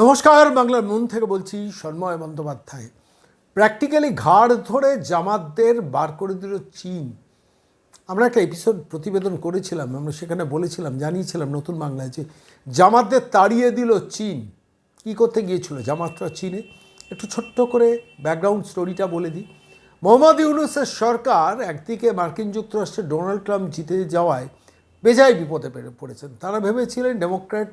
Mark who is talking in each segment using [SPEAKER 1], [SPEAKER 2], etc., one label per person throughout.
[SPEAKER 1] নমস্কার, বাংলার মন থেকে বলছি সন্ময় বন্দ্যোপাধ্যায়। প্র্যাকটিক্যালি ঘাড় ধরে জামাতদের বার করে দিল চীন। আমরা একটা এপিসোড প্রতিবেদন করেছিলাম, আমরা সেখানে বলেছিলাম, জানিয়েছিলাম নতুন বাংলায় যে জামাতদের তাড়িয়ে দিল চীন। কি করতে গিয়েছিল জামাতরা চীনে? একটু ছোট্ট করে ব্যাকগ্রাউন্ড স্টোরিটা বলে দিই। মোহাম্মদ ইউনুসের সরকার একদিকে মার্কিন যুক্তরাষ্ট্রে ডোনাল্ড ট্রাম্প জিতে যাওয়ায় বেজায় বিপদে পড়েছেন। তারা ভেবেছিলেন ডেমোক্র্যাট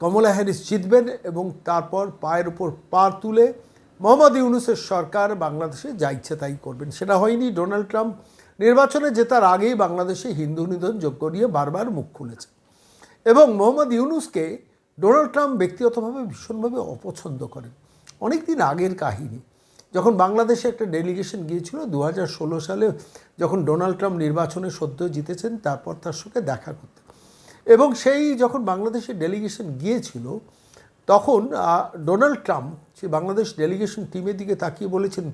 [SPEAKER 1] কমলা হ্যারিস জিতবেন এবং তারপর পায়ের উপর পা তুলে মোহাম্মদ ইউনুসের সরকার বাংলাদেশে যা ইচ্ছে তাই করবেন। সেটা হয়নি। ডোনাল্ড ট্রাম্প নির্বাচনে জেতার আগেই বাংলাদেশে হিন্দু নিধন যোগ্য নিয়ে বারবার মুখ খুলেছে। এবং মোহাম্মদ ইউনুসকে ডোনাল্ড ট্রাম্প ব্যক্তিগতভাবে ভীষণভাবে অপছন্দ করেন। অনেক দিন আগের কাহিনী। যখন বাংলাদেশে একটা ডেলিগেশন গিয়েছিল দু হাজার ষোলো সালে, যখন ডোনাল্ড ট্রাম্প নির্বাচনে সদ্য জিতেছেন, তারপর তার সঙ্গে দেখা করতে। এবং সেই যখন বাংলাদেশের ডেলিগেশন গিয়েছিল, তখন ডোনাল্ড ট্রাম্প সে বাংলাদেশ ডেলিগেশন টিমের দিকে তাকিয়ে বলেছেন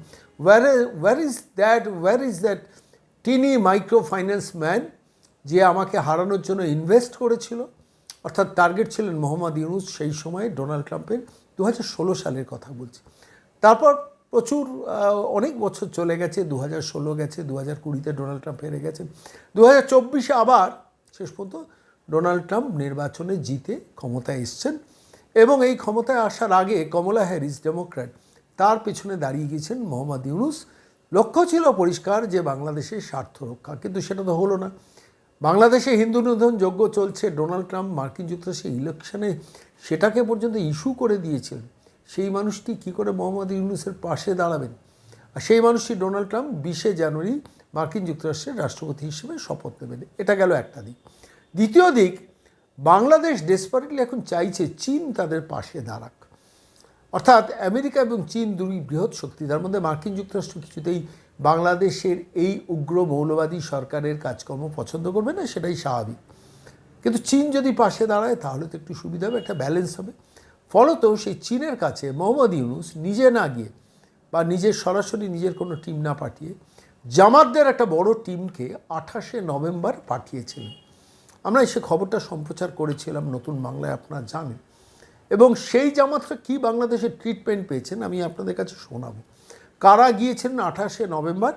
[SPEAKER 1] where where is that where is that tiny micro finance man যে আমাকে হারানোর জন্য ইনভেস্ট করেছিল? অর্থাৎ টার্গেট ছিলেন মোহাম্মদ ইউনুস সেই সময় ডোনাল্ড ট্রাম্পের দু ষোলো সালের কথা বলছি। তারপর প্রচুর অনেক বছর চলে গেছে দু ষোলো গেছে দু হাজার কুড়িতে ডোনাল্ড ট্রাম্প হেরে গেছেন। দু হাজার চব্বিশে আবার, শেষ পর্যন্ত ডোনাল্ড ট্রাম্প নির্বাচনে জিতে ক্ষমতায় এসছেন এবং এই ক্ষমতায় আসার আগে কমলা হ্যারিস ডেমোক্র্যাট তার পেছনে দাঁড়িয়ে গেছেন মোহাম্মদ ইউনুস। লক্ষ্য ছিল পরিষ্কার যে বাংলাদেশের স্বার্থ রক্ষা, কিন্তু সেটা তো হলো না। বাংলাদেশে হিন্দু নিধন যোগ্য চলছে, ডোনাল্ড ট্রাম্প মার্কিন যুক্তরাষ্ট্রের ইলেকশনে সেটাকে পর্যন্ত ইস্যু করে দিয়েছিলেন সেই মানুষটি কি করে মোহাম্মদ ইউনুসের পাশে দাঁড়াবেন? আর সেই মানুষটি ডোনাল্ড ট্রাম্প বিশে জানুয়ারি মার্কিন যুক্তরাষ্ট্রের রাষ্ট্রপতি হিসেবে শপথ নেবেন। এটা গেল একটা দিক। দ্বিতীয় দিক, বাংলাদেশ ডেসপারেটলি এখন চাইছে চীন তাদের পাশে দাঁড়াক। অর্থাৎ আমেরিকা এবং চীন দুই বৃহৎ শক্তি, তার মধ্যে মার্কিন যুক্তরাষ্ট্র কিছুতেই বাংলাদেশের এই উগ্র মৌলবাদী সরকারের কাজকর্ম পছন্দ করবে না, সেটাই স্বাভাবিক। কিন্তু চীন যদি পাশে দাঁড়ায়, তাহলে তো একটু সুবিধা হবে, একটা ব্যালেন্স হবে। ফলত সেই চীনের কাছে মোহাম্মদ ইউনুস নিজে না গিয়ে বা নিজের সরাসরি নিজের কোনো টিম না পাঠিয়ে জামাতদের একটা বড় টিমকে আঠাশে নভেম্বর পাঠিয়েছিলেন। আমরা সে খবরটা সম্প্রচার করেছিলাম নতুন বাংলায়, আপনারা জানেন। এবং সেই জামাতরা কি বাংলাদেশে ট্রিটমেন্ট পেয়েছেন, আমি আপনাদের কাছে শোনাবো। কারা গিয়েছিলেন আঠাশে নভেম্বর?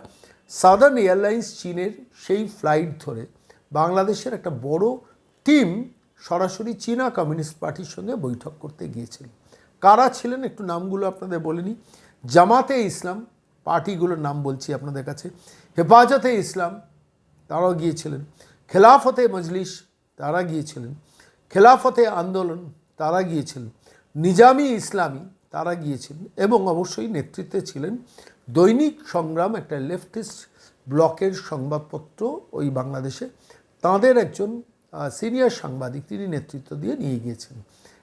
[SPEAKER 1] সাদার্ন এয়ারলাইন্স চীনের সেই ফ্লাইট ধরে বাংলাদেশের একটা বড় টিম সরাসরি চীনা কমিউনিস্ট পার্টির সঙ্গে বৈঠক করতে গিয়েছিলেন কারা ছিলেন একটু নামগুলো আপনাদের বলিনি জামাতে ইসলাম, পার্টিগুলোর নাম বলছি আপনাদের কাছে। হেফাজতে ইসলাম, তারাও গিয়েছিলেন। খেলাফতে মজলিস তারা গিয়েছিলেন। খেলাফতে আন্দোলন তারা গিয়েছিলেন। নিজামি ইসলামী তারা গিয়েছিলেন এবং অবশ্যই নেতৃত্বে ছিলেন দৈনিক সংগ্রাম একটা লেফটিস্ট ব্লকের সংবাদপত্র ওই বাংলাদেশে। তাঁদের একজন সিনিয়র সাংবাদিক তিনি নেতৃত্ব দিয়ে নিয়ে গিয়েছেন।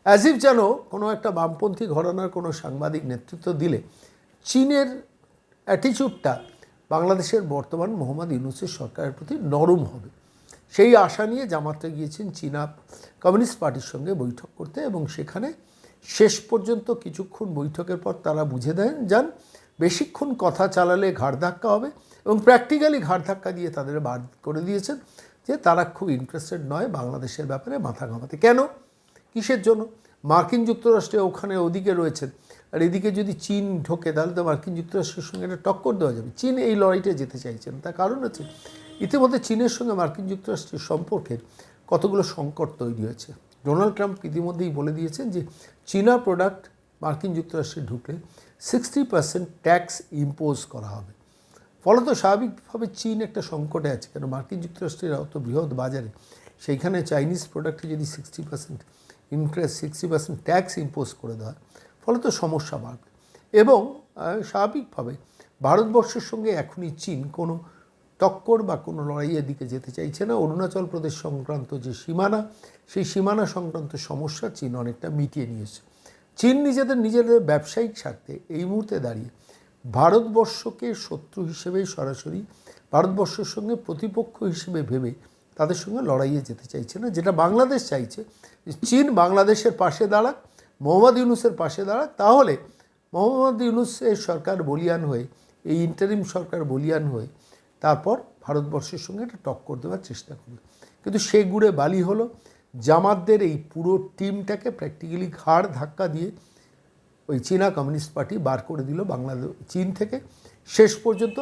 [SPEAKER 1] অ্যাজ ইফ যেন কোনো একটা বামপন্থী ঘরানার কোনো সাংবাদিক নেতৃত্ব দিলে। চীনের অ্যাটিচিউডটা বাংলাদেশের বর্তমান মোহাম্মদ ইউনুসের সরকারের প্রতি নরম হবে। সেই আশা নিয়ে জামাতে গিয়েছেন চীনা কমিউনিস্ট পার্টির সঙ্গে বৈঠক করতে এবং সেখানে শেষ পর্যন্ত কিছুক্ষণ বৈঠকের পর তারা বুঝে দেন, যান বেশিক্ষণ কথা চালালে ঘাড় ধাক্কা হবে এবং প্র্যাকটিক্যালি ঘাড় ধাক্কা দিয়ে তাদের বার করে দিয়েছেন যে তারা খুব ইন্টারেস্টেড নয় বাংলাদেশের ব্যাপারে মাথা ঘামাতে। কেন? কিসের জন্য? মার্কিন যুক্তরাষ্ট্রে ওখানে ওদিকে রয়েছেন। আর এদিকে যদি চীন ঢোকে, তাহলে তো মার্কিন যুক্তরাষ্ট্রের সঙ্গে একটা টক্কর দেওয়া যাবে। চীন এই লড়াইটা যেতে চাইছেন। তার কারণ হচ্ছে ইতিমধ্যে চীনের সঙ্গে মার্কিন যুক্তরাষ্ট্রের সম্পর্কের কতগুলো সংকট তৈরি হয়েছে। ডোনাল্ড ট্রাম্প ইতিমধ্যেই বলে দিয়েছেন যে চীনা প্রোডাক্ট মার্কিন যুক্তরাষ্ট্রে ঢুকলে সিক্সটি পার্সেন্ট ট্যাক্স ইম্পোজ করা হবে। ফলত স্বাভাবিকভাবে চীন একটা সংকটে আছে, কেন মার্কিন যুক্তরাষ্ট্রের অত বৃহৎ বাজারে সেইখানে চাইনিজ প্রোডাক্টে যদি sixty percent increase sixty percent tax impose করে দেওয়া হয়, ফলত সমস্যা বাড়বে। এবং স্বাভাবিকভাবে ভারতবর্ষের সঙ্গে এখনই চীন কোনো টক্কর বা কোনো লড়াইয়ের দিকে যেতে চাইছে না। অরুণাচল প্রদেশ সংক্রান্ত যে সীমানা, সেই সীমানা সংক্রান্ত সমস্যা চীন অনেকটা মিটিয়ে নিয়েছে। চীন নিজেদের নিজেদের ব্যবসায়িক স্বার্থে এই মুহূর্তে দাঁড়িয়ে ভারতবর্ষকে শত্রু হিসেবে সরাসরি, ভারতবর্ষের সঙ্গে প্রতিপক্ষ হিসেবে ভেবে তাদের সঙ্গে লড়াইয়ে যেতে চাইছে না। যেটা বাংলাদেশ চাইছে চীন বাংলাদেশের পাশে দাঁড়াক, মোহাম্মদ ইউনুসের পাশে দাঁড়াক। তাহলে মোহাম্মদ ইউনুসের সরকার বলিয়ান হয়ে, এই ইন্টারিম সরকার বলিয়ান হয়ে তারপর ভারতবর্ষের সঙ্গে একটা টক্কর দেওয়ার চেষ্টা করবে। কিন্তু সে গুড়ে বালি হলো জামাতদের এই পুরো টিমটাকে প্র্যাকটিক্যালি ঘাড় ধাক্কা দিয়ে ওই চীনা কমিউনিস্ট পার্টি বার করে দিল বাংলাদেশ, চীন থেকে। শেষ পর্যন্ত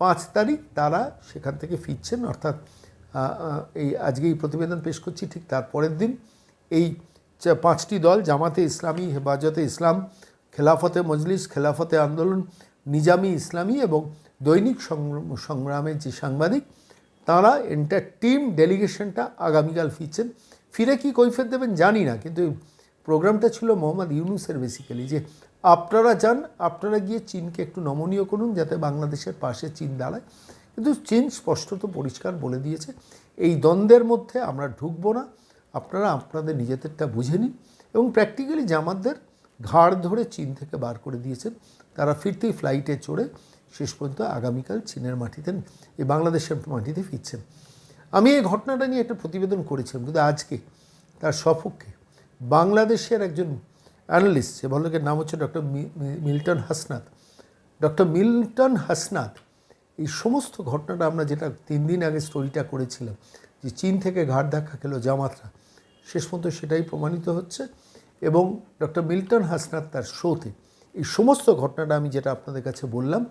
[SPEAKER 1] পাঁচ তারিখ তারা সেখান থেকে ফিরছেন, অর্থাৎ এই আজকে এই প্রতিবেদন পেশ করছি ঠিক তার পরের দিন। এই পাঁচটি দল, জামাতে ইসলামী, হেফাজতে ইসলাম, খেলাফতে মজলিস, খেলাফতে আন্দোলন, নিজামি ইসলামী এবং দৈনিক সংগ্রাম- সংগ্রামের যে সাংবাদিক, তারা এন্টার টিম ডেলিগেশনটা আগামীকাল ফিরছেন। ফিরে কি কৈফিয়ত দেবেন জানি না, কিন্তু প্রোগ্রামটা ছিল মোহাম্মদ ইউনুসের বেসিক্যালি যে আপনারা যান, আপনারা গিয়ে চীনকে একটু নমনীয় করুন যাতে বাংলাদেশের পাশে চীন দাঁড়ায়। কিন্তু চীন স্পষ্টত পরিষ্কার বলে দিয়েছে, এই দ্বন্দ্বের মধ্যে আমরা ঢুকবো না, আপনারা আপনাদের নিজেদেরটা বুঝে নিন। এবং প্র্যাকটিক্যালি জামাতদের ঘাড় ধরে চীন থেকে বার করে দিয়েছেন। তারা ফিরতেই ফ্লাইটে চড়ে শেষ পর্যন্ত আগামীকাল চীনের মাটিতে, এই বাংলাদেশের মাটিতে ফিরছেন আমি এই ঘটনাটা নিয়ে একটা প্রতিবেদন করেছিলাম, কিন্তু আজকে তার সপক্ষে বাংলাদেশের একজন অ্যানালিস্ট সে ভদ্রলোকের নাম হচ্ছে ডক্টর মিল্টন হাসনাত। ডক্টর মিল্টন হাসনাত, এই সমস্ত ঘটনাটা আমরা যেটা তিন দিন আগে স্টোরিটা করেছিলাম, যে চীন থেকে ঘাট ধাক্কা খেলো জামাতরা, শেষ পর্যন্ত সেটাই প্রমাণিত হচ্ছে। এবং ডক্টর মিল্টন হাসনাত তার শোতে এই সমস্ত ঘটনাটা আমি যেটা আপনাদের কাছে বললাম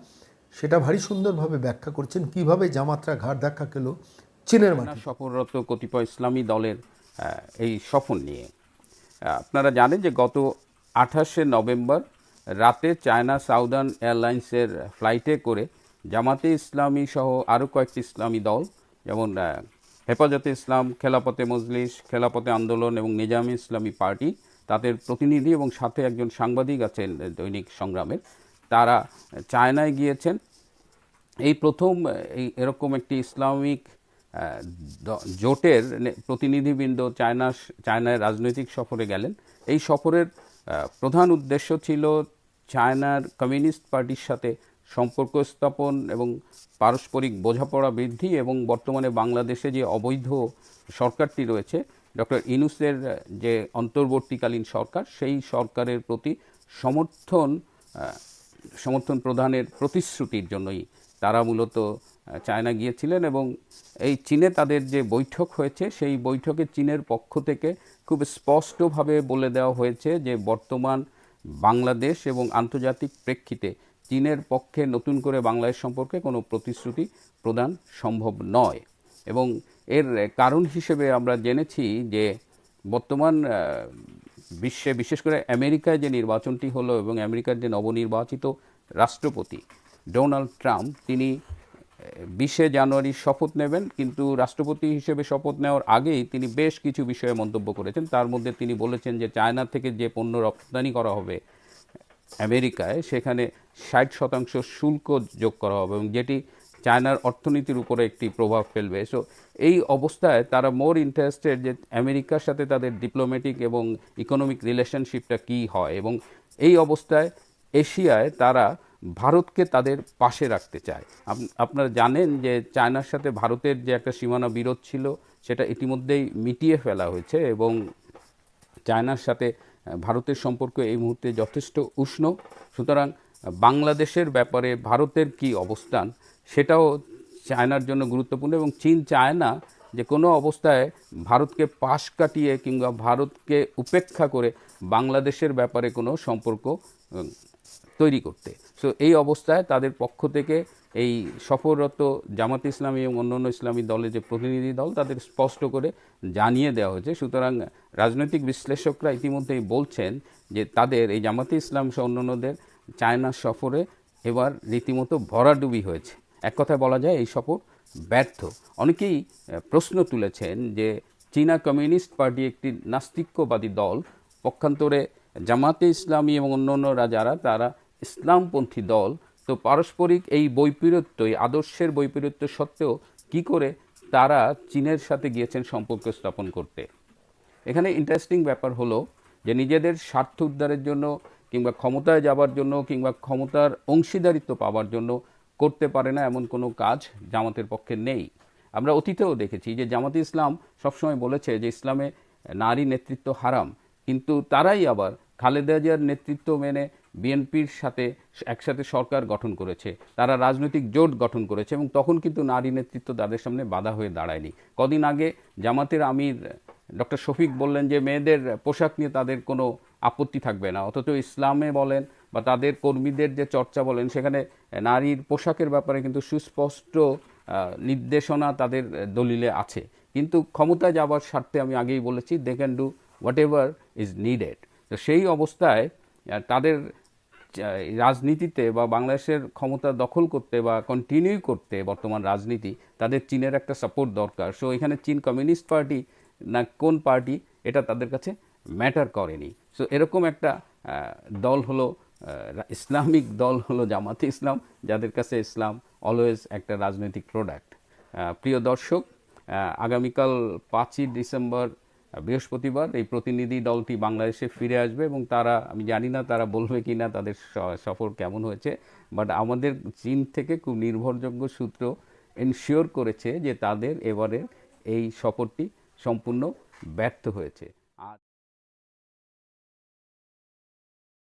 [SPEAKER 1] সেটা ভারী সুন্দরভাবে ব্যাখ্যা করছেন কীভাবে জামাতরা ঘাট ধাক্কা খেলো চীনের মাটি
[SPEAKER 2] সফররত কতিপয় ইসলামী দলের এই সফর নিয়ে। আপনারা জানেন যে গত আঠাশে নভেম্বর রাতে চায়না সাউদার্ন এয়ারলাইন্সের ফ্লাইটে করে জামাতে ইসলামী সহ আরও কয়েকটি ইসলামী দল যেমন হেফাজতে ইসলাম খেলাপথে মজলিস খেলাপথে আন্দোলন এবং নিজামী ইসলামী পার্টি তাদের প্রতিনিধি এবং সাথে একজন সাংবাদিক আছেন দৈনিক সংগ্রামের। তারা চায়নায় গিয়েছেন। এই প্রথম, এই এরকম একটি ইসলামিক জোটের প্রতিনিধিবৃন্দ চায়না, চায়নায় রাজনৈতিক সফরে গেলেন। এই সফরের প্রধান উদ্দেশ্য ছিল চায়নার কমিউনিস্ট পার্টির সাথে সম্পর্ক স্থাপন এবং পারস্পরিক বোঝাপড়া বৃদ্ধি এবং বর্তমানে বাংলাদেশে যে অবৈধ সরকারটি রয়েছে, ডক্টর ইনুসের যে অন্তর্বর্তীকালীন সরকার, সেই সরকারের প্রতি সমর্থন সমর্থন প্রদানের প্রতিশ্রুতির জন্যই তারা মূলত চায়না গিয়েছিলেন এবং এই চীনে তাদের যে বৈঠক হয়েছে, সেই বৈঠকে চীনের পক্ষ থেকে খুব স্পষ্টভাবে বলে দেওয়া হয়েছে যে বর্তমান বাংলাদেশ এবং আন্তর্জাতিক প্রেক্ষিতে চীনের পক্ষে নতুন করে বাংলাদেশ সম্পর্কে কোনো প্রতিশ্রুতি প্রদান সম্ভব নয়। এবং এর কারণ হিসেবে আমরা জেনেছি যে বর্তমান বিশ্বে, বিশেষ করে আমেরিকায় যে নির্বাচনটি হলো এবং আমেরিকার যে নবনির্বাচিত রাষ্ট্রপতি ডোনাল্ড ট্রাম্প, তিনি বিশে জানুয়ারি শপথ নেবেন। কিন্তু রাষ্ট্রপতি হিসেবে শপথ নেওয়ার আগেই তিনি বেশ কিছু বিষয়ে মন্তব্য করেছেন। তার মধ্যে তিনি বলেছেন যে চায়না থেকে যে পণ্য রপ্তানি করা হবে আমেরিকায় সেখানে ষাট শতাংশ শুল্ক যোগ করা হবে এবং যেটি চায়নার অর্থনীতির উপরে একটি প্রভাব ফেলবে। সো এই অবস্থায় তারা মোর ইন্টারেস্টেড যে আমেরিকার সাথে তাদের ডিপ্লোম্যাটিক এবং ইকোনমিক রিলেশনশিপটা কী হয় এবং এই অবস্থায় এশিয়ায় তারা ভারতকে তাদের পাশে রাখতে চায়। আপ- আপনারা জানেন যে চায়নার সাথে ভারতের যে একটা সীমানা বিরোধ ছিল, সেটা ইতিমধ্যেই মিটিয়ে ফেলা হয়েছে এবং চায়নার সাথে ভারতের সম্পর্ক এই মুহূর্তে যথেষ্ট উষ্ণ। সুতরাং বাংলাদেশের ব্যাপারে ভারতের কি অবস্থান সেটাও চায়নার জন্য গুরুত্বপূর্ণ এবং চীন চায় না যে কোনো অবস্থায় ভারতকে পাশ কাটিয়ে কিংবা ভারতকে উপেক্ষা করে বাংলাদেশের ব্যাপারে কোনো সম্পর্ক তৈরি করতে। সো এই অবস্থায় তাদের পক্ষ থেকে এই সফররত জামাত ইসলামী এবং অন্যান্য ইসলামী দলের যে প্রতিনিধি দল, তাদের স্পষ্ট করে জানিয়ে দেওয়া হয়েছে। সুতরাং রাজনৈতিক বিশ্লেষকরা ইতিমধ্যেই বলছেন যে তাদের এই জামাতে ইসলাম সহ অন্যান্যদের চায়না সফরে এবার রীতিমতো ভরাডুবি হয়েছে। এক কথায় বলা যায় এই সফর ব্যর্থ। অনেকেই প্রশ্ন তুলেছেন যে চীনা কমিউনিস্ট পার্টি একটি নাস্তিক্যবাদী দল, পক্ষান্তরে জামাতে ইসলামী এবং অন্যান্যরা যারা তারা ইসলামপন্থী দল, তো পারস্পরিক এই বৈপরীত্য এই আদর্শের বৈপরীত্য সত্ত্বেও কি করে তারা চীনের সাথে গিয়েছেন সম্পর্ক স্থাপন করতে? এখানে ইন্টারেস্টিং ব্যাপার হলো যে নিজেদের স্বার্থ উদ্ধারের জন্য কিংবা ক্ষমতায় যাবার জন্য কিংবা ক্ষমতার অংশীদারিত্ব পাওয়ার জন্য করতে পারে না এমন কোনো কাজ জামাতের পক্ষে নেই। আমরা অতীতেও দেখেছি যে জামাতে ইসলাম সবসময় বলেছে যে ইসলামে নারী নেতৃত্ব হারাম। কিন্তু তারাই আবার খালেদা জিয়ার নেতৃত্ব মেনে বিএনপির সাথে একসাথে সরকার গঠন করেছে। তারা রাজনৈতিক জোট গঠন করেছে এবং তখন কিন্তু নারী নেতৃত্ব তাদের সামনে বাধা হয়ে দাঁড়ায়নি। কদিন আগে জামাতের আমির ডক্টর শফিক বললেন যে মেয়েদের পোশাক নিয়ে তাদের কোনো আপত্তি থাকবে না। অথচ ইসলামে বলেন বা তাদের কর্মীদের যে চর্চা বলেন, সেখানে নারীর পোশাকের ব্যাপারে কিন্তু সুস্পষ্ট নির্দেশনা তাদের দলিলে আছে। কিন্তু ক্ষমতায় যাবার স্বার্থে আমি আগেই বলেছি they can do whatever is needed তো সেই অবস্থায় তাদের রাজনীতিতে বা বাংলাদেশের ক্ষমতা দখল করতে বা কন্টিনিউ করতে বর্তমান রাজনীতি, তাদের চীনের একটা সাপোর্ট দরকার। সো এখানে চীন কমিউনিস্ট পার্টি না কোন পার্টি এটা তাদের কাছে ম্যাটার করেনি। সো এরকম একটা দল হলো ইসলামিক দল হলো জামাতে ইসলাম, যাদের কাছে ইসলাম অলওয়েজ একটা রাজনৈতিক প্রোডাক্ট প্রিয় দর্শক আগামীকাল পাঁচই ডিসেম্বর বৃহস্পতিবার এই প্রতিনিধি দলটি বাংলাদেশে ফিরে আসবে এবং তারা, আমি জানি না তারা বলবে কি না, তাদের সফর কেমন হয়েছে বাট আমাদের চীন থেকে খুব নির্ভরযোগ্য সূত্র এনশিওর করেছে যে তাদের এবারের এই সফরটি সম্পূর্ণ ব্যর্থ হয়েছে।